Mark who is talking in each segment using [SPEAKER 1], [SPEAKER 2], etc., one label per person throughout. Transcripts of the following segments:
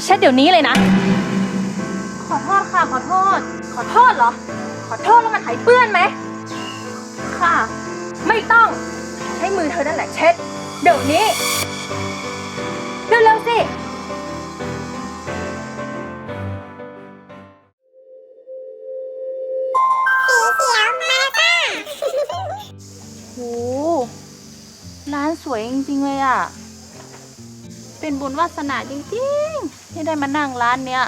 [SPEAKER 1] มาเช็ดเดี๋ยวนี้เลยนะ
[SPEAKER 2] ขอโทษค่ะ ขอโทษ
[SPEAKER 1] ขอโทษเหรอ ขอโทษแล้วมันหายเปื้อนไหม
[SPEAKER 2] ค่ะ
[SPEAKER 1] ไม่ต้อง ใช้มือเธอนั่นแหละเช็ด เดี๋ยวนี้ เร็วๆสิ โห ร้านสวยจริงๆเลยอะ
[SPEAKER 2] เป็นบุญวาสนาจริงๆ
[SPEAKER 1] ที่ได้มานั่งร้านเนี้ย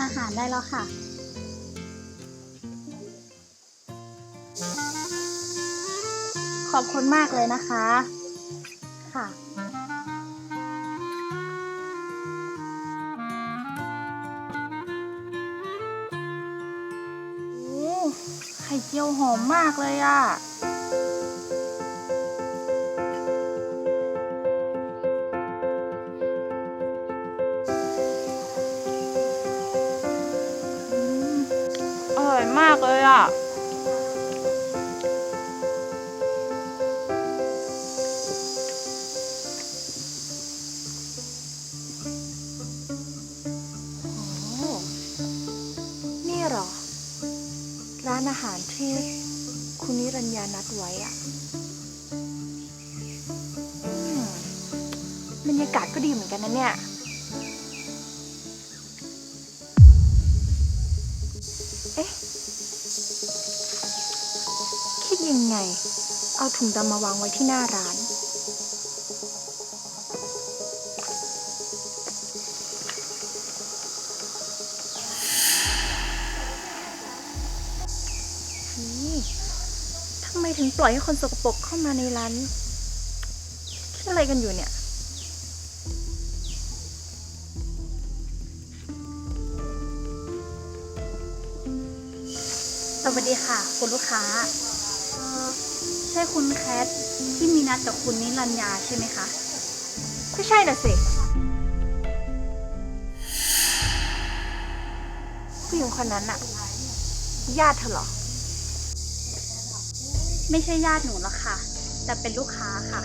[SPEAKER 2] อาหารได้แล้วค่ะ ขอบคุณมากเลยนะคะ ค่ะ
[SPEAKER 1] โอ้ไข่เจียวหอมมากเลยอะ บรรยากาศก็ดีเหมือนกันนะเนี่ย เอ๊ะ คิดยังไง เอาถุงดำมาวางไว้ที่หน้าร้านนี่ทำไมถึงปล่อยให้คนสกปรกเข้ามาในร้านคิดอะไรกันอยู่เนี่ย
[SPEAKER 2] วัสดีค่ะ คุณลูกค้า ใช่คุณแคทที่มีนัดกับคุณนิรัญญาใช่ไหมคะ
[SPEAKER 1] ก็ใช่น่ะสิผู้หญิงคนนั้นอะญาติเธอเหรอ
[SPEAKER 2] ไม่ใช่ญาติหนูหรอกค่ะ แต่เป็นลูกค้าค่ะ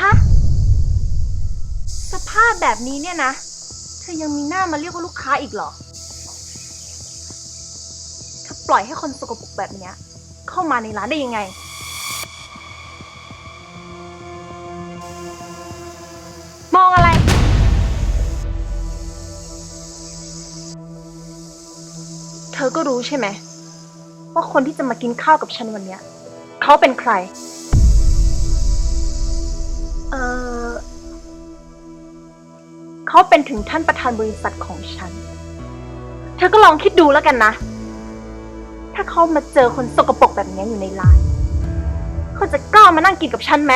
[SPEAKER 1] ฮะ สภาพแบบนี้เนี่ยนะ เธอยังมีหน้ามาเรียกว่าลูกค้าอีกเหรอ ปล่อยให้คนสกปรกแบบเนี้ย เข้ามาในร้านได้ยังไง มองอะไร เธอก็รู้ใช่ไหม ว่าคนที่จะมากินข้าวกับฉันวันเนี้ยเขาเป็นใคร เออเขาเป็นถึงท่านประธานบริษัทของฉัน เธอก็ลองคิดดูแล้วกันนะ ถ้าเขามาเจอคนสกปรกแบบนี้อยู่ในร้าน เขาจะกล้ามานั่งกินกับฉันไหม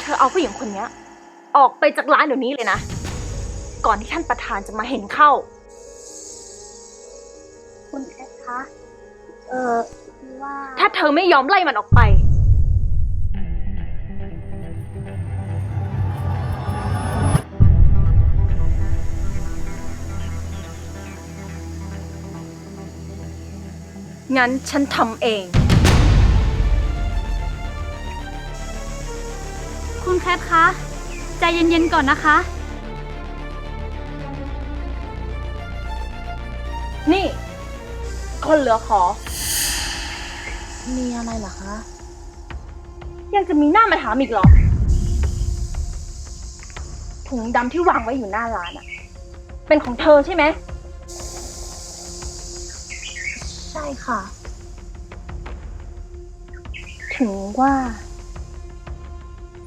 [SPEAKER 1] เธอเอาผู้หญิงคนนี้ออกไปจากร้านเดี๋ยวนี้เลยนะ ก่อนที่ท่านประธานจะมาเห็นเข้า
[SPEAKER 2] คุณแคทคะ เออคือว่า
[SPEAKER 1] ถ้าเธอไม่ยอมไล่มันออกไป งั้นฉันทำเอง
[SPEAKER 2] คุณแคทคะ ใจเย็นๆก่อนนะคะ
[SPEAKER 1] นี่ คนเหลือขอ
[SPEAKER 2] มีอะไรเหรอคะ
[SPEAKER 1] ยังจะมีหน้ามาถามอีกเหรอ ถุงดำที่วางไว้อยู่หน้าร้านอะเป็นของเธอใช่ไหม
[SPEAKER 2] ใช่ค่ะ
[SPEAKER 1] ถึงว่า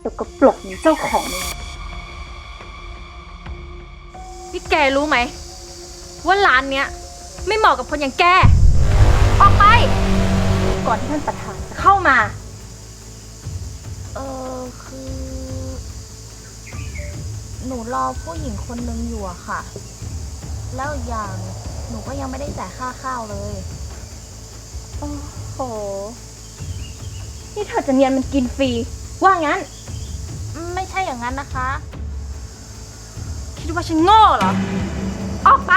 [SPEAKER 1] สกปรกเหมือนเจ้าของเลยนี่แกรู้ไหม ว่าร้านเนี้ย ไม่เหมาะกับคนอย่างแก ออกไป ก่อนที่ท่านประธานจะเข้ามา
[SPEAKER 3] เออคือ หนูรอผู้หญิงคนนึงอยู่อะค่ะ แล้วอีกอย่างหนูก็ยังไม่ได้จ่ายค่าข้าวเลย
[SPEAKER 1] โอ้โห นี่เธอจะเนียนมันกินฟรี ว่างั้น
[SPEAKER 3] ไม่ใช่อย่างนั้นนะคะ
[SPEAKER 1] คิดว่าฉันโง่เหรอ ออกไป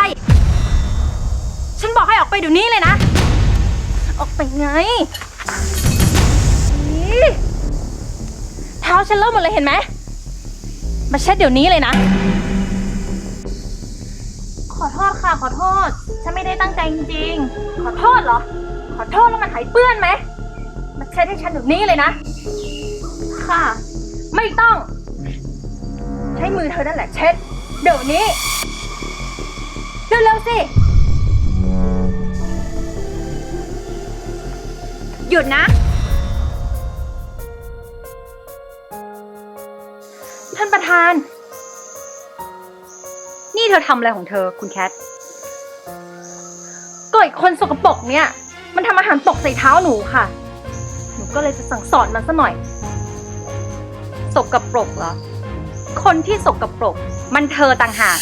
[SPEAKER 1] ฉันบอกให้ออกไปเดี๋ยวนี้เลยนะ ออกไปไงอีเท้าฉันเริ่มหมดเลยเห็นไหม
[SPEAKER 4] มาเช็ดเดี๋ยวนี้เลยนะ ขอโทษค่ะ ขอโทษ ฉันไม่ได้ตั้งใจจริงๆ ขอโทษเหรอ ขอโทษแล้วมันหายเปื้อนไหมมาเช็ดให้ฉันเดี๋ยวนี้เลยนะ ค่ะ ไม่ต้อง ใช้มือเธอนั่นแหละเช็ด เดี๋ยวนี้ เร็วๆสิ หยุดนะ ท่านประธาน นี่เธอทำอะไรของเธอคุณแคทก็อีกคนสกปรกเนี่ย มันทำอาหารตกใส่เท้าหนูค่ะ หนูก็เลยจะสั่งสอนมันซะหน่อย สกปรกเหรอ คนที่สกปรก มันเธอต่างหาก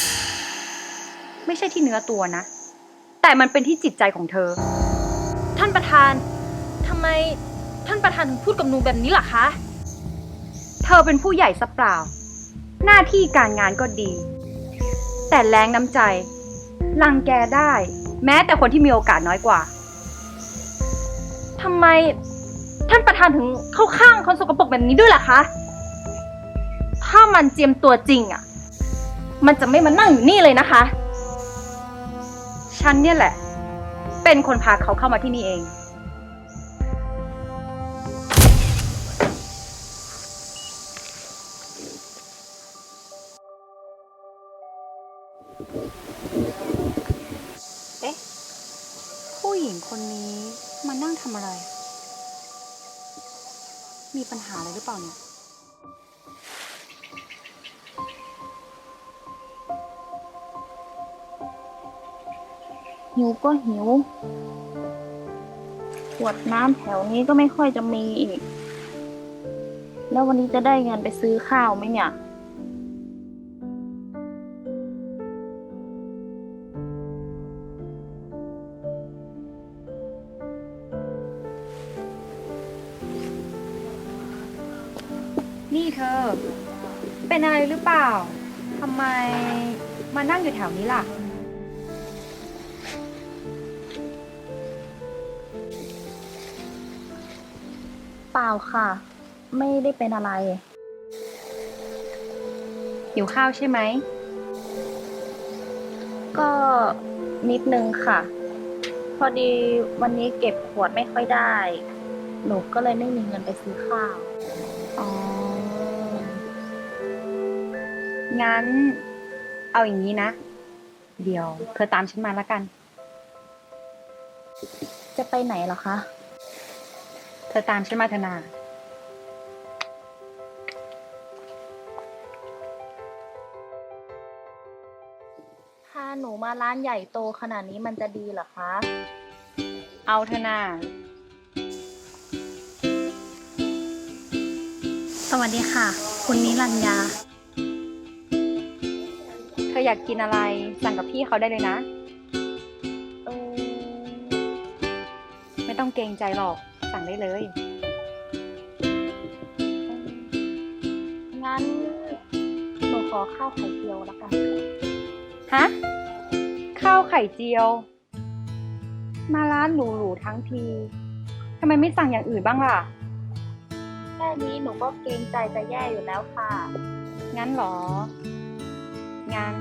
[SPEAKER 4] ไม่ใช่ที่เนื้อตัวนะ แต่มันเป็นที่จิตใจของเธอ ท่านประธานทำไมท่านประธานถึงพูดกับหนูแบบนี้ล่ะคะ เธอเป็นผู้ใหญ่ซะเปล่า หน้าที่การงานก็ดี แต่แรงน้ำใจ รังแกได้ แม้แต่คนที่มีโอกาสน้อยกว่า ทำไมท่านประธานถึงเข้าข้างคนสกปรกแบบนี้ด้วยล่ะคะ ถ้ามันเจียมตัวจริงอะมันจะไม่มานั่งอยู่นี่เลยนะคะ ฉันเนี่ยแหละ เป็นคนพาเขาเข้ามาที่นี่เอง เปล่าเนี่ย
[SPEAKER 3] หิวก็หิว ขวดน้ำแถวนี้ก็ไม่ค่อยจะมีอีก แล้ววันนี้จะได้เงินไปซื้อข้าวไหมเนี่ย
[SPEAKER 4] เธอเป็นอะไรหรือเปล่าทำไมมานั่งอยู่แถวนี้ล่ะ
[SPEAKER 3] เปล่าค่ะ ไม่ได้เป็นอะไร
[SPEAKER 4] หิวข้าวใช่ไหม
[SPEAKER 3] ก็นิดนึงค่ะ พอดีวันนี้เก็บขวดไม่ค่อยได้ หนูก็เลยไม่มีเงินไปซื้อข้าว
[SPEAKER 4] อ๋อ งั้น เอาอย่างนี้นะ เดี๋ยว เธอตามฉันมาแล้วกัน
[SPEAKER 3] จะไปไหนเหรอคะ
[SPEAKER 4] เธอตามฉันมาเถอะนา
[SPEAKER 3] พาหนูมาร้านใหญ่โตขนาดนี้มันจะดีเหรอคะ
[SPEAKER 4] เอาเถอะนา
[SPEAKER 2] สวัสดีค่ะ คุณนิรัญญา
[SPEAKER 4] เธออยากกินอะไร สั่งกับพี่เขาได้เลยนะ
[SPEAKER 3] เออ
[SPEAKER 4] ไม่ต้องเกรงใจหรอก สั่งได้เลย
[SPEAKER 3] งั้นหนูขอข้าวไข่เจียวแล้วกัน
[SPEAKER 4] ฮะ ข้าวไข่เจียว มาร้านหรูๆทั้งทีทำไมไม่สั่งอย่างอื่นบ้างล่ะ
[SPEAKER 3] แค่นี้หนูก็เกรงใจจะแย่อยู่แล้วค่ะ
[SPEAKER 4] งั้นเหรอ งั้น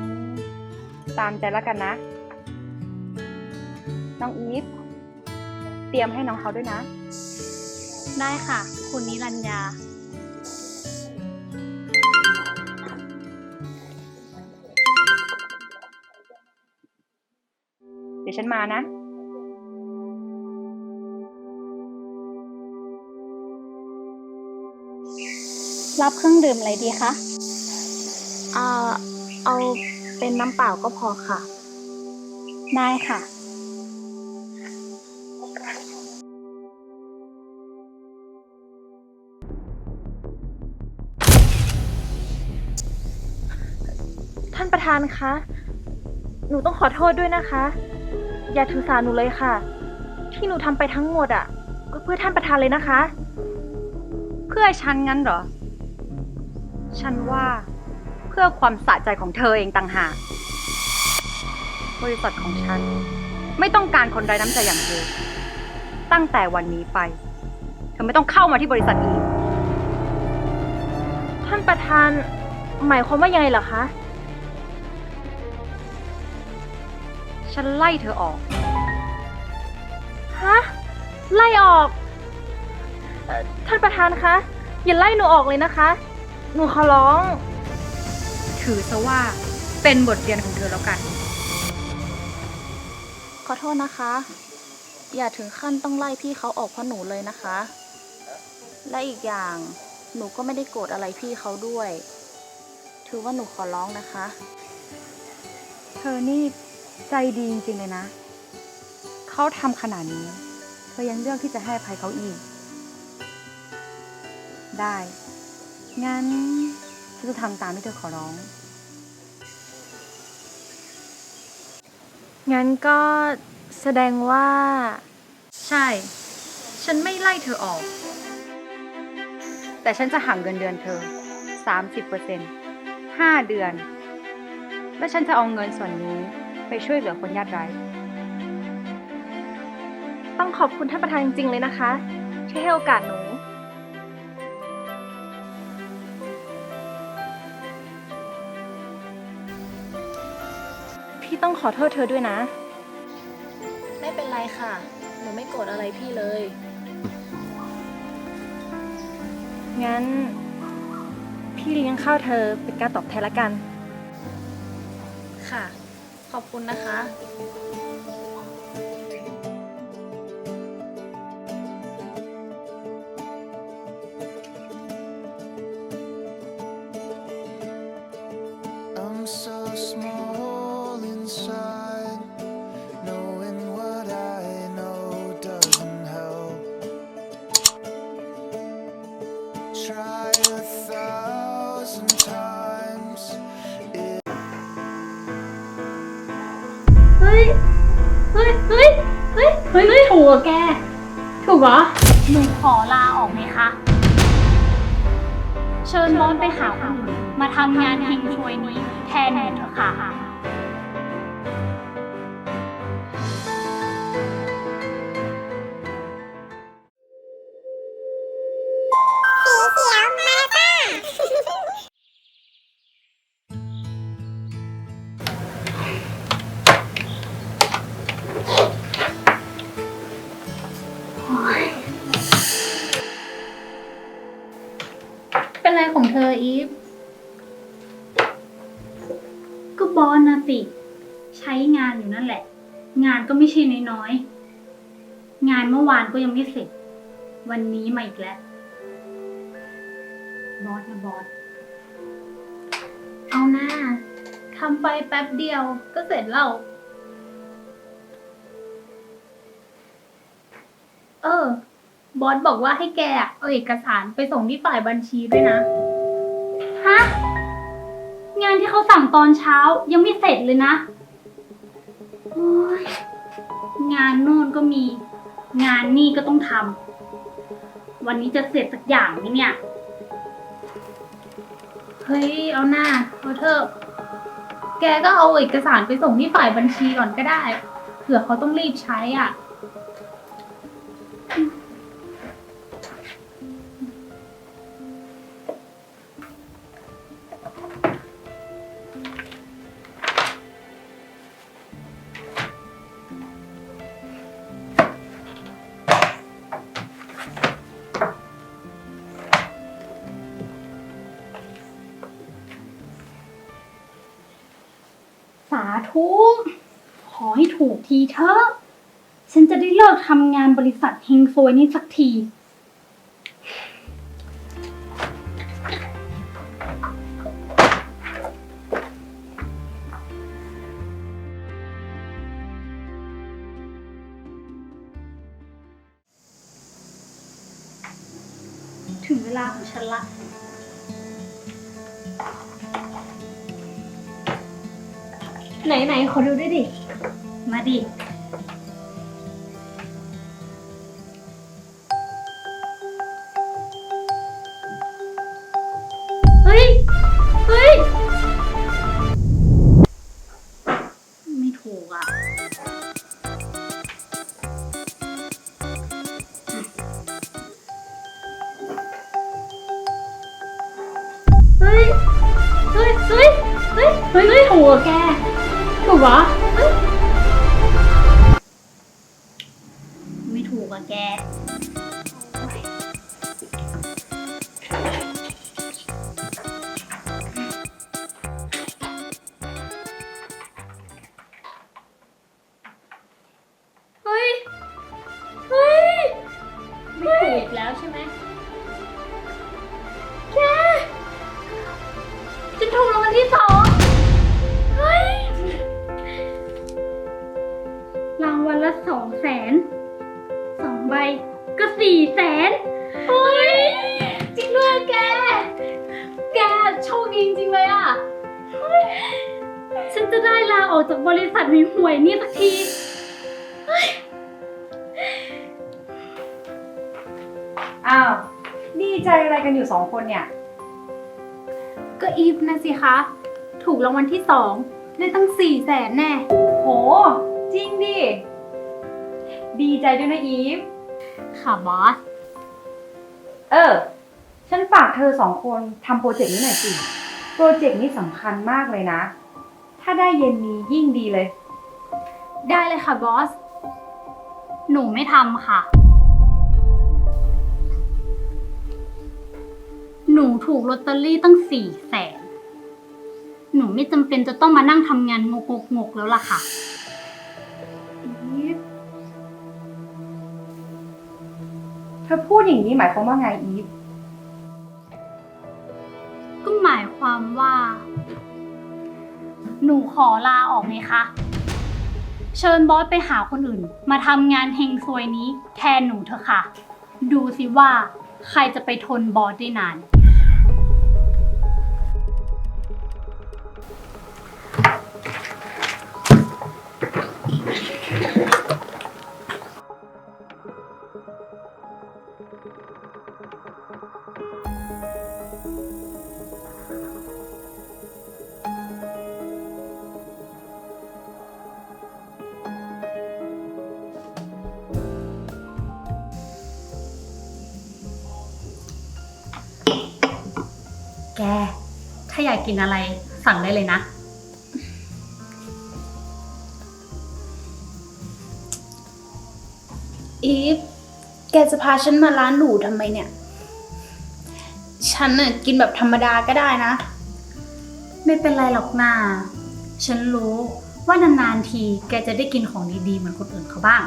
[SPEAKER 4] ตามใจแล้วกันนะ น้องอีฟ เตรียมให้น้องเขาด้วยนะ
[SPEAKER 2] ได้ค่ะ คุณนิรัญญา
[SPEAKER 4] เดี๋ยวฉันมานะ
[SPEAKER 2] รับเครื่องดื่มอะไรดีคะ
[SPEAKER 3] อ่า เอาเป็นน้ำเปล่าก็พอค่ะ
[SPEAKER 2] ได้ค่ะ
[SPEAKER 4] ท่านประธานคะ หนูต้องขอโทษด้วยนะคะ อย่าถือสาหนูเลยค่ะ ที่หนูทำไปทั้งหมดอะ ก็เพื่อท่านประธานเลยนะคะ เพื่อฉันงั้นเหรอ ฉันว่าเพื่อความสะใจของเธอเองต่างหาก บริษัทของฉัน ไม่ต้องการคนไร้น้ำใจอย่างเธอ ตั้งแต่วันนี้ไป เธอไม่ต้องเข้ามาที่บริษัทอีก ท่านประธาน
[SPEAKER 1] หมายความว่ายังไงเหรอคะ
[SPEAKER 2] ฉันไล่เธอออก
[SPEAKER 1] ฮะ ไล่ออกเอ่อท่านประธานคะ อย่าไล่หนูออกเลยนะคะ หนูขอร้อง
[SPEAKER 2] ถือซะว่าเป็นบทเรียนของเธอแล้วกัน
[SPEAKER 3] ขอโทษนะคะ อย่าถึงขั้นต้องไล่พี่เขาออกเพราะหนูเลยนะคะ และอีกอย่างหนูก็ไม่ได้โกรธอะไรพี่เขาด้วย ถือว่าหนูขอร้องนะคะ
[SPEAKER 2] เธอนี่ใจดีจริงๆเลยนะ เขาทำขนาดนี้ เธอยังเลือกที่จะให้อภัยเขาอีก ได้ งั้น ฉันจะทำตามที่เธอขอร้อง
[SPEAKER 1] งั้นก็แสดงว่า
[SPEAKER 2] ใช่ ฉันไม่ไล่เธอออก แต่ฉันจะหักเงินเดือนเธอ 30เปอร์เซ็นต์5เดือน และฉันจะเอาเงินส่วนนี้ไปช่วยเหลือคนยากไร้
[SPEAKER 1] ต้องขอบคุณท่านประธานจริงๆเลยนะคะ ที่ให้โอกาสหนู ต้องขอโทษเธอด้วยนะ
[SPEAKER 3] ไม่เป็นไรค่ะ หนูไม่โกรธอะไรพี่เลย
[SPEAKER 1] งั้น พี่เลี้ยงข้าวเธอเป็นการตอบแทนละกัน
[SPEAKER 3] ค่ะ ขอบคุณนะคะู
[SPEAKER 2] กเหรอ หนูขอลาออกไหมคะ เชิญบอสไปหาคนอื่นมาทำงานเฮงช่วยนี้แทนหนูเถอะค่ะ ก็ยังไม่เสร็จ วันนี้มาอีกแล้ว บอสนะบอส เอาหน้าทำไปแป๊บเดียวก็เสร็จแล้ว เออ บอสบอกว่าให้แกอะเอาเอกสารไปส่งที่ฝ่ายบัญชีด้วยนะ ฮะ งานที่เขาสั่งตอนเช้ายังไม่เสร็จเลยนะโอ๊ยงานโน่นก็มี งานนี่ก็ต้องทำ วันนี้จะเสร็จสักอย่างไหมเนี่ย เฮ้ย เอาหน้าเอาเถอะ แกก็เอาเอกสารไปส่งที่ฝ่ายบัญชีก่อนก็ได้ เผื่อเขาต้องรีบใช้อะ ถูกทีเถอะ ฉันจะได้เลิกทำงานบริษัทเฮงซวยนี้สักที ถึงเวลาของฉันละ ไหนไหนๆขอดูด้วยดิ ม กันอยู่ส
[SPEAKER 4] องคนเนี่ย
[SPEAKER 2] ก็อีฟนะสิคะ ถูกรางวัลที่สองได้ตั้งสี่แสนแน่
[SPEAKER 4] โห จริงดิ ดีใจด้วยนะอีฟ
[SPEAKER 2] ค่ะบอส
[SPEAKER 4] เออ ฉันฝากเธอสองคนทำโปรเจกต์นี้หน่อยสิ โปรเจกต์นี้สำคัญมากเลยนะ ถ้าได้เย็นนี้ยิ่งดีเลย
[SPEAKER 2] ได้เลยค่ะบอส หนูไม่ทำค่ะ หนูถูกลอตเตอรี่ตั้งสี่แสน หนูไม่จำเป็นจะต้องมานั่งทำงานงกงกๆแล้วล่ะค่ะ
[SPEAKER 4] อีฟเธอพูดอย่างนี้หมายความว่าไงอีฟ
[SPEAKER 2] ก็หมายความว่า หนูขอลาออกไหมคะ เชิญบอสไปหาคนอื่น มาทำงานเฮงซวยนี้แทนหนูเถอะค่ะ ดูสิว่าใครจะไปทนบอสได้นาน แก ถ้าอยากกินอะไรสั่งได้เลยนะ
[SPEAKER 5] อีฟ แกจะพาฉันมาร้านหรูทำไมเนี่ย ฉันน่ะกินแบบธรรมดาก็ได้นะ
[SPEAKER 2] ไม่เป็นไรหรอกนาฉันรู้ว่านานๆทีแกจะได้กินของดีๆ เหมือนคนอื่นเขาบ้าง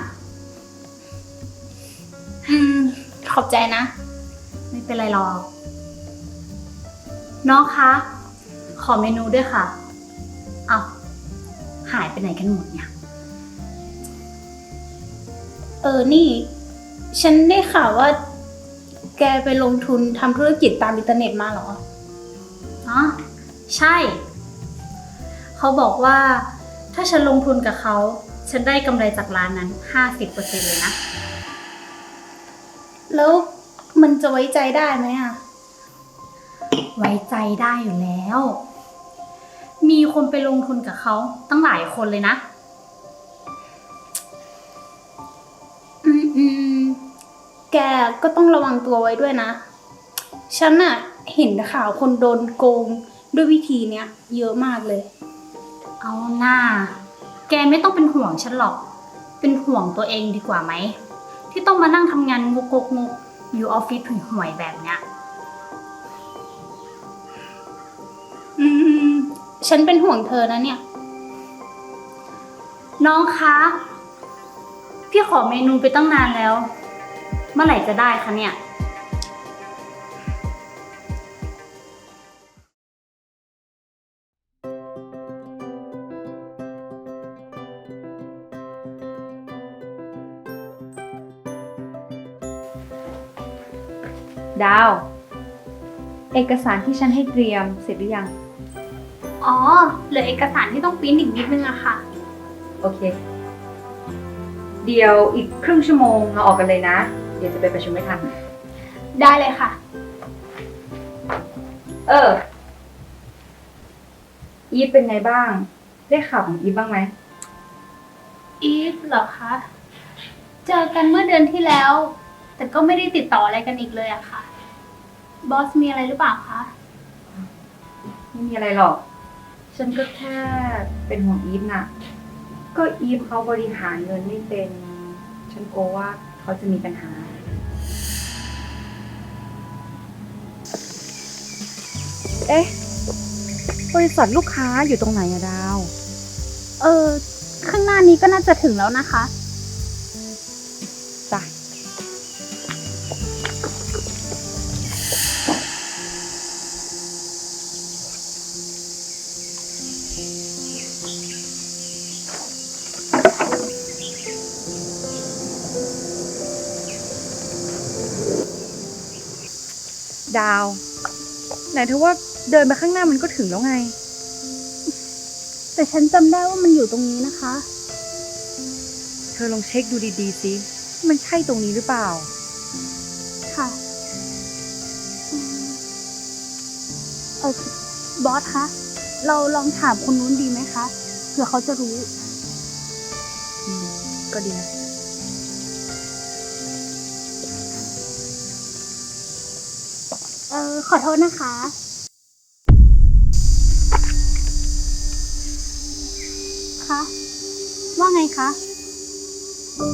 [SPEAKER 5] อืม ขอบใจนะ
[SPEAKER 2] ไม่เป็นไรหรอก น้องคะ ขอเมนูด้วยค่ะ เอาหายไปไหนกันหมดเนี่ย
[SPEAKER 5] เออ นี่ ฉันได้ข่าวว่า แกไปลงทุนทำธุรกิจตามอินเทอร์เน็ตมาเหรอ
[SPEAKER 2] อ๋อ ใช่ เขาบอกว่า ถ้าฉันลงทุนกับเขา ฉันได้กำไรจากร้านนั้น 50%เลยนะ
[SPEAKER 5] แล้วมันจะไว้ใจได้ไหมอะ
[SPEAKER 2] ไว้ใจได้อยู่แล้ว มีคนไปลงทุนกับเขาตั้งหลายคนเลยนะ
[SPEAKER 5] อืมอืมแกก็ต้องระวังตัวไว้ด้วยนะ ฉันน่ะเห็นข่าวคนโดนโกงด้วยวิธีเนี้ยเยอะมากเลย
[SPEAKER 2] เอาหน้า แกไม่ต้องเป็นห่วงฉันหรอก เป็นห่วงตัวเองดีกว่าไหม ที่ต้องมานั่งทำงานงกงกๆอยู่ออฟฟิศห่วยๆแบบเนี้ย
[SPEAKER 5] ฉันเป็นห่วงเธอนะเนี่ย
[SPEAKER 2] น้องคะ พี่ขอเมนูไปตั้งนานแล้ว เมื่อไหร่จะได้คะเนี่ย
[SPEAKER 4] ดาว เอกสารที่ฉันให้เตรียมเสร็จหรือยัง
[SPEAKER 2] อ๋อ เหลือเอกสารที่ต้องปริ้นอีกนิดนึงอะค่ะ
[SPEAKER 4] โอเค เดี๋ยวอีกครึ่งชั่วโมงเราออกกันเลยนะ เดี๋ยวจะไปประชุมไม่ทัน
[SPEAKER 5] ได้เลยค่ะ
[SPEAKER 4] เออ อีฟเป็นไงบ้าง ได้ข่าวของอีฟบ้างไหม
[SPEAKER 2] อีฟเหรอคะ เจอกันเมื่อเดือนที่แล้ว แต่ก็ไม่ได้ติดต่ออะไรกันอีกเลยอะค่ะ บอสมีอะไรหรือเปล่าคะ
[SPEAKER 4] ไม่มีอะไรหรอก ฉันก็แค่เป็นห่วงอีฟน่ะ ก็อีฟเขาบริหารเงินไม่เป็น ฉันกลัวว่าเขาจะมีปัญหา เอ๊ะ บริษัทลูกค้าอยู่ตรงไหนอะดาว
[SPEAKER 5] เออ ข้างหน้านี้ก็น่าจะถึงแล้วนะคะ
[SPEAKER 4] จ้ะ ดาว ไหนเธอว่าเดินไปข้างหน้ามันก็ถึงแล้วไง
[SPEAKER 5] แต่ฉันจำได้ว่ามันอยู่ตรงนี้นะคะ
[SPEAKER 4] เธอลองเช็คดูดีๆสิมันใช่ตรงนี้หรือเปล่า
[SPEAKER 5] ค่ะอืมเออบอสคะ เราลองถามคนนู้นดีไหมคะ เผื่อเขาจะรู้
[SPEAKER 4] อืมก็ดีนะ
[SPEAKER 5] ขอโทษนะคะ คะ ว่าไงคะ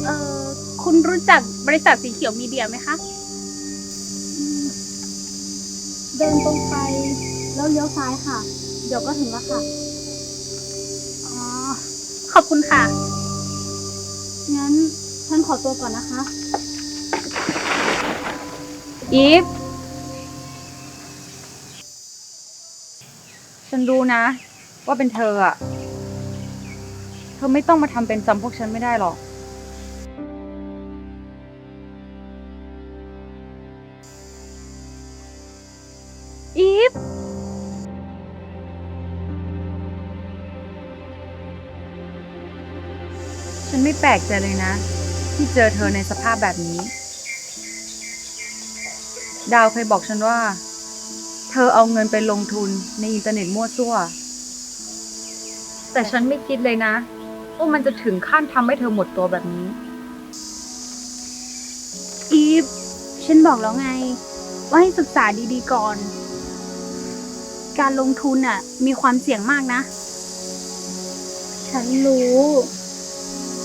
[SPEAKER 5] เออคุณรู้จักบริษัทสีเขียวมีเดียไหมคะอืมเดินตรงไป แล้วเลี้ยวซ้ายค่ะ เดี๋ยวก็ถึงแล้วค่ะ อ๋อ ขอบคุณค่ะ งั้นฉันขอตัวก่อนนะคะ
[SPEAKER 4] อีฟ ฉันรู้นะ ว่าเป็นเธออะเธอไม่ต้องมาทำเป็นจำพวกฉันไม่ได้หรอก อีฟ ฉันไม่แปลกใจเลยนะ ที่เจอเธอในสภาพแบบนี้ ดาวเคยบอกฉันว่า เธอเอาเงินไปลงทุนในอินเทอร์เน็ตมั่วซั่ว แต่ฉันไม่คิดเลยนะว่ามันจะถึงขั้นทำให้เธอหมดตัวแบบนี้
[SPEAKER 5] อีฟ ฉันบอกแล้วไง ว่าให้ศึกษาดีๆก่อน การลงทุนน่ะ มีความเสี่ยงมากนะ ฉันรู้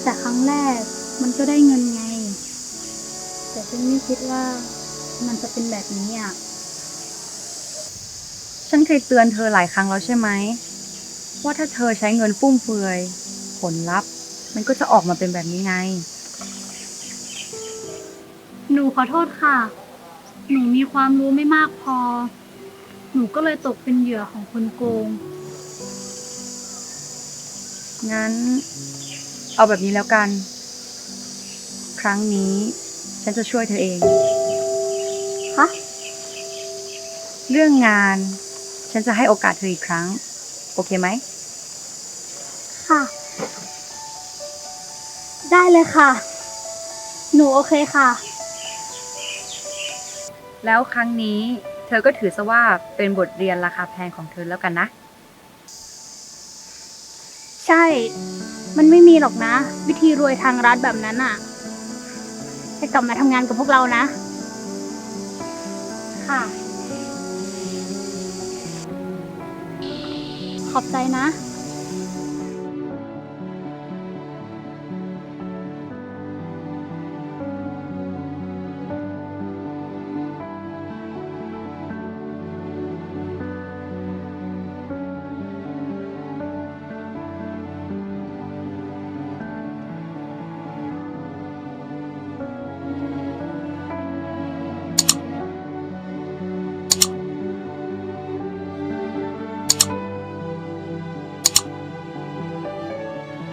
[SPEAKER 5] แต่ครั้งแรกมันก็ได้เงินไง แต่ฉันไม่คิดว่ามันจะเป็นแบบนี้อะ
[SPEAKER 4] ฉันเคยเตือนเธอหลายครั้งแล้วใช่ไหม ว่าถ้าเธอใช้เงินฟุ่มเฟือย ผลลัพธ์ มันก็จะออกมาเป็นแบบนี้ไง
[SPEAKER 2] หนูขอโทษค่ะ หนูมีความรู้ไม่มากพอ หนูก็เลยตกเป็นเหยื่อของคนโกง
[SPEAKER 4] งั้น เอาแบบนี้แล้วกัน ครั้งนี้ ฉันจะช่วยเธอเอง
[SPEAKER 5] ฮะ
[SPEAKER 4] เรื่องงาน ฉันจะให้โอกาสเธออีกครั้ง โอเคไหม
[SPEAKER 5] ค่ะ ได้เลยค่ะ หนูโอเคค่ะ
[SPEAKER 4] แล้วครั้งนี้เธอก็ถือซะว่าเป็นบทเรียนราคาแพงของเธอแล้วกันนะ
[SPEAKER 5] ใช่ มันไม่มีหรอกนะ วิธีรวยทางรัฐแบบนั้นอะให้กลับมาทำงานกับพวกเรานะ ค่ะ ขอบใจนะ